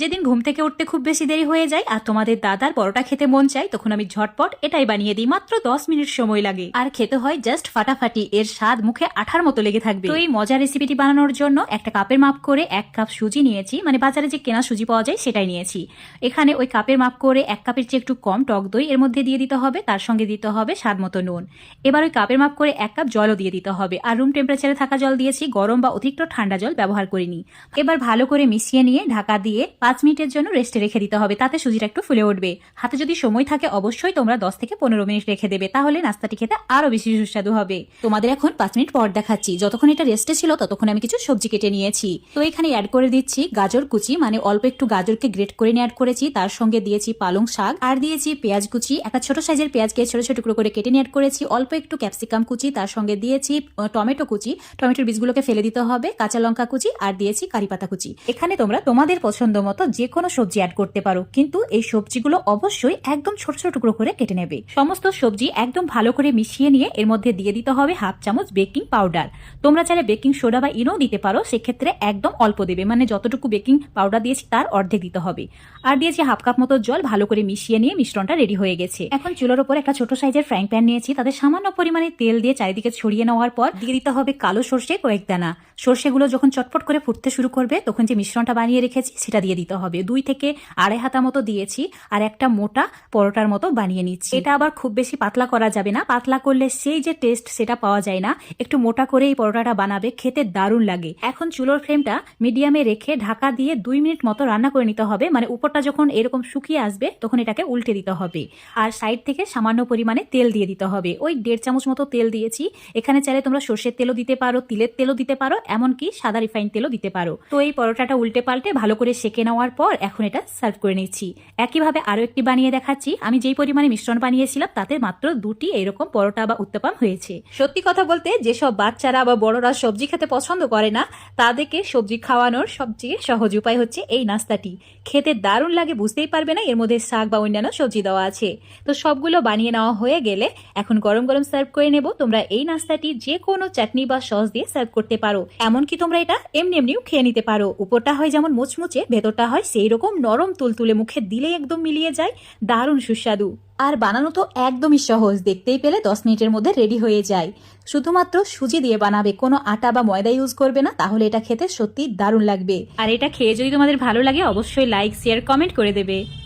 যেদিন ঘুম থেকে উঠতে খুব বেশি দেরি হয়ে যায় আর তোমাদের দাদার পরোটা খেতে মন চায়, তখন আমি ঝটপট এটাই বানিয়ে দিই। মাত্র দশ মিনিট সময় লাগে। আর খেতে হয় জাস্ট ফাটাফাটি, এর স্বাদ মুখে আঠার মতো লেগে থাকবে। তো এই মজার রেসিপিটি বানানোর জন্য একটা কাপের মাপ করে এক কাপ সুজি নিয়েছি মানে বাজারে যে কেনা সুজি পাওয়া যায় সেটাই নিয়েছি। এখানে ওই কাপের মাপ করে এক কাপের চেয়ে একটু কম টক দই এর মধ্যে দিয়ে দিতে হবে, তার সঙ্গে দিতে হবে স্বাদ মতো নুন। এবার ওই কাপের মাপ করে এক কাপ জলও দিয়ে দিতে হবে। আর রুম টেম্পারেচারে থাকা জল দিয়েছি, গরম বা অতিরিক্ত ঠান্ডা জল ব্যবহার করিনি। এবার ভালো করে মিশিয়ে নিয়ে ঢাকা দিয়ে পাঁচ মিনিটের জন্য রেস্টে রেখে দিতে হবে। তাতে সুজিটা একটু ফুলে উঠবে। হাতে যদি সময় থাকে, অবশ্যই তোমরা দশ থেকে পনেরো মিনিট রেখে দেবে। তাহলে নাস্তাটি খেতে আরও বেশি সুস্বাদু হবে। তোমাদের এখন পাঁচ মিনিট পর দেখাচ্ছি। যতক্ষণ এটা রেস্টে ছিল, ততক্ষণ আমি কিছু সবজি কেটে নিয়েছি। তো এখানে অ্যাড করে দিচ্ছি গাজর কুচি মানে অল্প একটু গাজরকে গ্রেট করে নিয়ে অ্যাড করেছি। তার সঙ্গে দিয়েছি পালং শাক। আর দিয়েছি পেঁয়াজ কুচি। একটা ছোট সাইজের পেঁয়াজকে ছোট ছোট টুকরো করে কেটে নিয়ে অ্যাড করেছি। অল্প একটু ক্যাপসিকাম কুচি, তার সঙ্গে দিয়েছি টমেটো কুচি। টমেটোর বীজগুলোকে ফেলে দিতে হবে, কাঁচা লঙ্কা কুচি, আর দিয়েছি কারি পাতা কুচি। এখানে তোমরা তোমাদের পছন্দ মতো যে কোনো সবজি অ্যাড করতে পারো। কিন্তু এই সবজিগুলো অবশ্যই একদম ছোট ছোট টুকরো করে কেটে নেবে। সমস্ত সবজি একদম ভালো করে মিশিয়ে নিয়ে এর মধ্যে দিয়ে দিতে হবে হাফ চামচ বেকিং পাউডার। তোমরা চাইলে বেকিং সোডা বা ইনো দিতে পারো, সেক্ষেত্রে একদম অল্প দেবে। মানে যতটুকু বেকিং পাউডার দিয়েছি তার অর্ধেক দিতে হবে। আর দিয়েছি হাফ কাপ মতো জল ভালো করে মিশিয়ে নিয়ে মিশ্রণটা রেডি হয়ে গেছে। এখন চুলোর ওপর একটা ছোট সাইজের ফ্রাইং প্যান নিয়েছি। তাতে সামান্য পরিমাণে তেল দিয়ে চারিদিকে ছড়িয়ে নেওয়ার পর দিয়ে দিতে হবে কালো সর্ষে কয়েক দানা। সর্ষেগুলো যখন চটপট করে ফুটতে শুরু করবে, তখন যে মিশ্রণটা বানিয়ে রেখেছি, সেটা দিয়ে দিতে হবে। দুই থেকে আড়াই হাতা মতো দিয়েছি আর একটা মোটা পরোটার মতো বানিয়ে নিচ্ছি। এটা আবার খুব বেশি পাতলা করা যাবে না। পাতলা করলে সেই যে টেস্ট সেটা পাওয়া যায় না। একটু মোটা করে এই পরোটাটা বানাবে, খেতে দারুণ লাগে। এখন চুলোর ফ্লেমটা মিডিয়ামে রেখে ঢাকা দিয়ে দুই মিনিট মতো রান্না করে নিতে হবে। মানে উপরটা যখন এরকম শুকিয়ে আসবে, তখন এটাকে উল্টে দিতে হবে। আর সাইড থেকে সামান্য পরিমাণে তেল দিয়ে দিতে হবে। ওই দেড় চামচ মতো তেল দিয়েছি। এখানে চাইলে তোমরা সর্ষের তেলও দিতে পারো, তিলের তেলও দিতে পারো, এমনকি সাদা রিফাইন তেলও দিতে পারো। তো এই পরোটাটা উল্টে পাল্টে ভালো করে সেকে নেওয়ার পর এখন এটা সার্ভ করে নিচ্ছি একইভাবে আরও একটি বানিয়ে দেখাচ্ছি। আমি যেই পরিমাণে মিশ্রণ বানিয়েছিলাম, তাতে মাত্র দুটি এরকম পরোটা বা উত্তাপাম হয়েছে। সত্যি কথা বলতে, যেসব বাচ্চারা বা বড়রা সবজি খেতে পছন্দ করে না, তাদেরকে সবজি খাওয়ানোর সবচেয়ে সহজ উপায় হচ্ছে এই নাস্তাটি। খেতে দারুণ লাগে, বুঝতেই পারবে না, এর মধ্যে শাক বা অন্যান্য সবজি দেওয়া আছে। তো সবগুলো বানিয়ে নেওয়া হয়ে গেলে এখন গরম গরম সার্ভ করে নেব। তোমরা এই নাস্তাটি যে কোনো চাটনি বা সস দিয়ে সার্ভ করতে পারো। এমনকি তোমরা এটা এমনি এমনিও খেয়ে নিতে পারো। উপরটা হয় যেমন মুচমুচে, ভেতরটা হয়, সেই রকম নরম তুলতুলে মুখে দিলে একদম মিলিয়ে যায়। দারুণ সুস্বাদু। আর বানানো তো একদমই সহজ, দেখতেই পেলে দশ মিনিটের মধ্যে রেডি হয়ে যায়। শুধুমাত্র সুজি দিয়ে বানাবে, কোনো আটা বা ময়দা ইউজ করবে না, তাহলে এটা খেতে সত্যি দারুণ লাগবে। আর এটা খেয়ে যদি তোমাদের ভালো লাগে, অবশ্যই লাইক শেয়ার কমেন্ট করে দেবে।